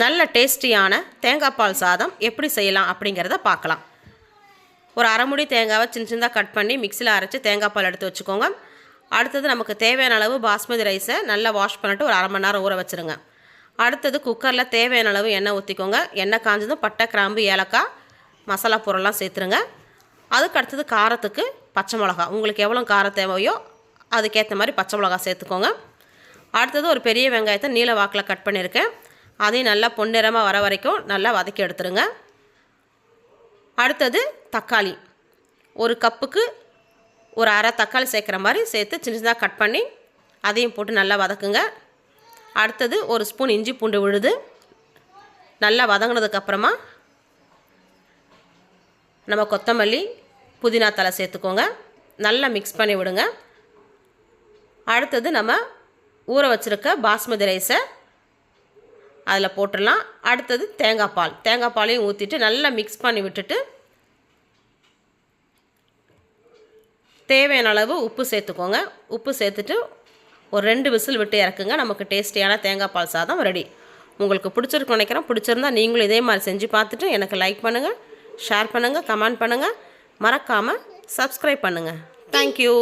நல்ல டேஸ்டியான தேங்காய் பால் சாதம் எப்படி செய்யலாம் அப்படிங்கிறத பார்க்கலாம். ஒரு அரைமுடி தேங்காவை சின்ன சின்னதாக கட் பண்ணி மிக்சியில் அரைச்சி தேங்காய் பால் எடுத்து வச்சுக்கோங்க. அடுத்தது நமக்கு தேவையான அளவு பாஸ்மதி ரைஸை நல்லா வாஷ் பண்ணிட்டு ஒரு அரை மணி நேரம் ஊற வச்சுருங்க. அடுத்தது குக்கரில் தேவையான அளவு எண்ணெய் ஊற்றிக்கோங்க எண்ணெய் காஞ்சதும் பட்டை கிராம்பு ஏலக்காய் மசாலா பொருள்லாம் சேர்த்துருங்க. அதுக்கு அடுத்தது காரத்துக்கு பச்சை மிளகா உங்களுக்கு எவ்வளோ காரம் தேவையோ அதுக்கேற்ற மாதிரி பச்சை மிளகா சேர்த்துக்கோங்க. அடுத்தது ஒரு பெரிய வெங்காயத்தை நீல வாக்கில் கட் பண்ணியிருக்கேன் அதையும் நல்லா பொன்னிறமாக வர வரைக்கும் நல்லா வதக்கி எடுத்துருங்க. அடுத்தது தக்காளி. ஒரு கப்புக்கு ஒரு அரை தக்காளி சேர்க்குற மாதிரி சேர்த்து சின்ன சின்னதாக கட் பண்ணி அதையும் போட்டு நல்லா வதக்குங்க. அடுத்தது ஒரு ஸ்பூன் இஞ்சி பூண்டு விழுது. நல்லா வதங்கினதுக்கப்புறமா நம்ம கொத்தமல்லி புதினா தலை சேர்த்துக்கோங்க. நல்லா மிக்ஸ் பண்ணி விடுங்க. அடுத்தது நம்ம ஊற வச்சுருக்க பாஸ்மதி ரைஸை அதில் போட்டுடலாம். அடுத்தது தேங்காய் பால் தேங்காய் பாலையும் ஊற்றிட்டு நல்லா மிக்ஸ் பண்ணி விட்டுட்டு தேவையான அளவு உப்பு சேர்த்துக்கோங்க. உப்பு சேர்த்துட்டு ஒரு ரெண்டு விசில் விட்டு இறக்குங்க. நமக்கு டேஸ்டியான தேங்காய் பால் சாதம் ரெடி. உங்களுக்கு பிடிச்சிருக்கு நினைக்கிறேன். பிடிச்சிருந்தா நீங்களும் இதே மாதிரி செஞ்சு பார்த்துட்டு எனக்கு லைக் பண்ணுங்கள் ஷேர் பண்ணுங்கள் கமெண்ட் பண்ணுங்கள் மறக்காமல் சப்ஸ்கிரைப் பண்ணுங்கள் தேங்க்யூ